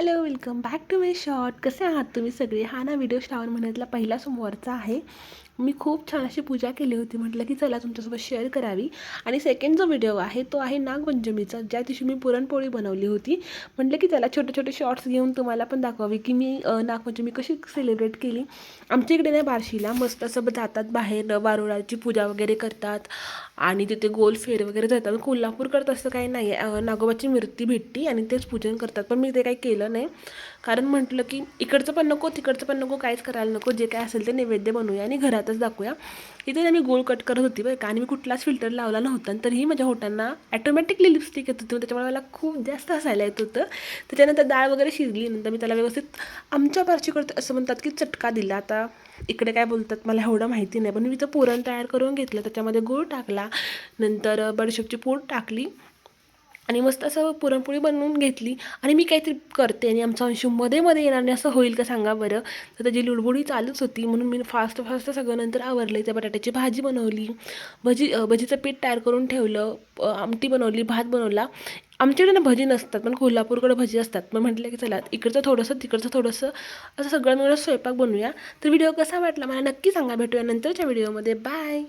Hello welcome back to my short. कसे आहात तुम्ही सगळे? हा ना व्हिडिओ श्रावण महिन्यातला पहिला सोमवारचा आहे. मी खूप छान अशी पूजा केली होती. म्हटलं की चला तुमच्यासोबत शेअर करावी. आणि सेकंड जो व्हिडिओ आहे तो आहे नागपंचमीचा. ज्या दिवशी मी पुरणपोळी बनवली होती म्हटलं की त्याला छोटे छोटे शॉर्ट्स घेऊन तुम्हाला पण दाखवावी की मी नागपंचमी कशी सेलिब्रेट केली. आमच्या इकडे नाही बार्शीला मस्त असं जातात बाहेर वारुळाची पूजा वगैरे करतात. आणि तिथे गोल फेर वगैरे जातात. कोल्हापूरकडे तसं काही नाही आहे नागोबाची मूर्ती भेटती आणि तेच पूजन करतात. पण मी ते काही केलं नाही. कारण म्हटलं की इकडचं पण नको तिकडचं पण नको काहीच करायला नको. जे काय असेल ते नैवेद्य बनवूया आणि घरातच दाखवूया. इथे ना मी गोल कट करत होती बरं का आणि मी कुठलाच फिल्टर लावला नव्हता. आणि तरीही माझ्या होटांना ॲटोमॅटिकली लिपस्टिक येत होती. त्याच्यामुळे मला खूप जास्त हसायला येत होतं. त्याच्यानंतर डाळ वगैरे शिजली. नंतर मी त्याला व्यवस्थित आमच्या पारशीकडे असं म्हणतात की चटका दिला. आता इकडे काय बोलतात मला एवढं माहिती नाही. पण मी तर पुरण तयार करून घेतलं. त्याच्यामध्ये गूळ टाकला. नंतर बडीशेपची पूड टाकली. आणि मस्त असं पुरणपोळी बनवून घेतली. आणि मी काहीतरी करते आणि आमचा अंशू मध्ये मध्ये येणार नाही असं होईल का सांगा बरं. तर त्याची लुडबुडी चालूच होती म्हणून मी फास्ट फास्ट सगळं नंतर आवरलं. त्या बटाट्याची भाजी बनवली. भजी भजीचं पीठ तयार करून ठेवलं. आमटी बनवली भात बनवला. आमच्याकडे ना भजी नसतात पण कोल्हापूरकडे भजी असतात. मग म्हटलं की चला इकडचं थोडंसं तिकडचं थोडंसं असं सगळं मिळून स्वयंपाक बनवूया. तर व्हिडिओ कसा वाटला मला नक्की सांगा. भेटूया नंतरच्या व्हिडिओमध्ये. बाय!